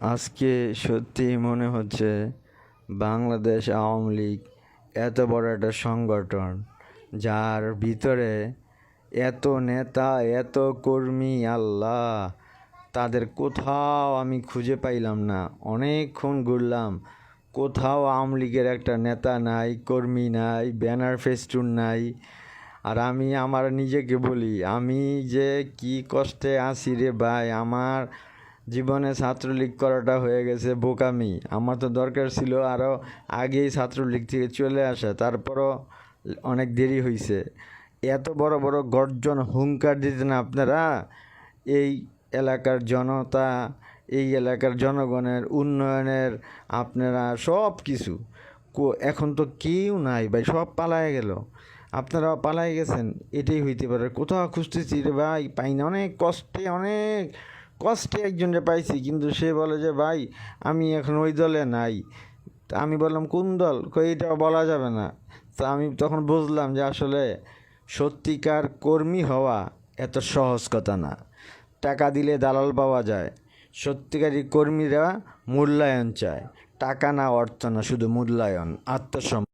আজকে সত্যি মনে হচ্ছে বাংলাদেশ আওয়ামী লীগ এত বড় একটা সংগঠন, যার ভিতরে এত নেতা, এত কর্মী, আল্লাহ, তাদের কোথাও আমি খুঁজে পাইলাম না। অনেকক্ষণ ঘুরলাম, কোথাও আওয়ামী লীগের একটা নেতা নাই, কর্মী নাই, ব্যানার ফেস্টুন নাই। আর আমি আমার নিজেকে বলি, আমি যে কি কষ্টে আছি রে ভাই, আমার জীবনে ছাত্রলীগ করাটা হয়ে গেছে বোকামি। আমার তো দরকার ছিল আরও আগেই ছাত্রলীগ থেকে চলে আসা, তারপরও অনেক দেরি হয়েছে এত বড় বড় গর্জন, হুঙ্কার দিতেন আপনারা? এই এলাকার জনতা, এই এলাকার জনগণের উন্নয়নের আপনারা সব কিছু এখন তো কেউ নাই ভাই, সব পালায় গেল। আপনারা পালাই গেছেন, এটাই হইতে পারে। কোথাও খুঁজতেছি রে ভাই পাই না অনেক কষ্টে, অনেক কষ্টে একজনকে পাইছি, কিন্তু সে বলে যে, ভাই, আমি এখন ওই দলে নাই। তা আমি বললাম, কোন দল? কই এটা বলা যাবে না। তা আমি তখন বুঝলাম যে, আসলে সত্যিকার কর্মী হওয়া এত সহজ কথা না। টাকা দিলে দালাল পাওয়া যায়, সত্যিকারী কর্মীরা মূল্যায়ন চায়। টাকা না অর্থ না, শুধু মূল্যায়ন, আত্মসম্মান।